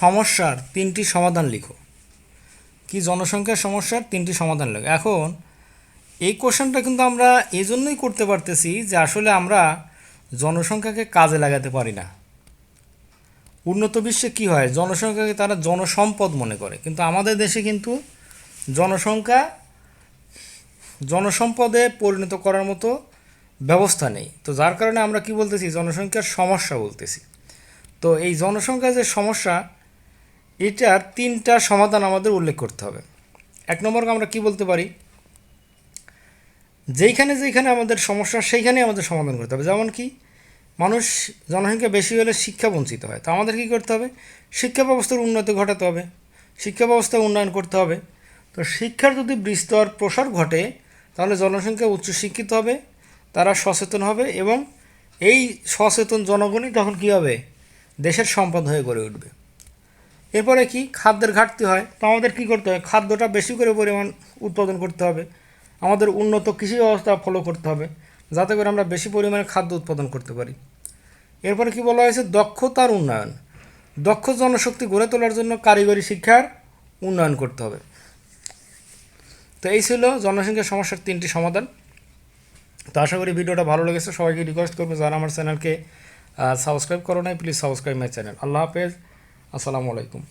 সমস্যার তিনটি সমাধান লিখো। কি জনসংখ্যার সমস্যার তিনটি সমাধান লিখো। এখন, এই কোশ্চেনটা কিন্তু আমরা এই জন্যই করতে পারতেছি যে আসলে আমরা জনসংখ্যাকে কাজে লাগাতে পারি না। উন্নত বিশ্বে কি হয়? জনসংখ্যাকে তারা জনসম্পদ মনে করে। কিন্তু আমাদের দেশে কিন্তু জনসংখ্যা জনসম্পদে পরিণত করার মতো ব্যবস্থা নেই। তো যার কারণে আমরা কি বলতেছি? জনসংখ্যার সমস্যা বলতেছি। তো এই জনসংখ্যার যে সমস্যা এটার তিনটা সমাধান আমাদের উল্লেখ করতে হবে। এক নম্বর আমরা কি বলতে পারি? যেইখানে যেইখানে আমাদের সমস্যা সেইখানে আমাদের সমাধান করতে হবে। যেমন কি, মানুষ জনসংখ্যা বেশি হলে শিক্ষা বঞ্চিত হয়। তো আমাদের কী করতে হবে? শিক্ষা ব্যবস্থার উন্নতি ঘটাতে হবে। শিক্ষা ব্যবস্থা উন্নয়ন করতে হবে। তো শিক্ষার যদি বিস্তর প্রসার ঘটে, তাহলে জনসংখ্যা উচ্চশিক্ষিত হবে, তারা সচেতন হবে এবং এই সচেতন জনগণই তখন কী হবে? দেশের সম্পদ হয়ে গড়ে উঠবে। এরপরে কি? খাদ্যের ঘাটতি হয়। তো আমাদের কী করতে হবে? খাদ্যটা বেশি করে পরিমাণ উৎপাদন করতে হবে। আমাদের উন্নত কৃষি ব্যবস্থা ফলো করতে হবে। যাতে করে আমরা বেশি পরিমাণে খাদ্য উৎপাদন করতে পারি। এরপরে কি বলা হয়েছে? দক্ষতার উন্নয়ন। দক্ষ জনশক্তি গড়ে তোলার জন্য কারিগরি শিক্ষার উন্নয়ন করতে হবে। তো এই ছিল জনসংখ্যার সমস্যার তিনটি সমাধান। তো আশা করি ভিডিওটা ভালো লেগেছে। সবাইকে রিকোয়েস্ট করব, যারা আমার চ্যানেলকে সাবস্ক্রাইব করো নাই প্লিজ সাবস্ক্রাইব মাই চ্যানেল আল্লাহ হাফেজ। আসসালামু আলাইকুম।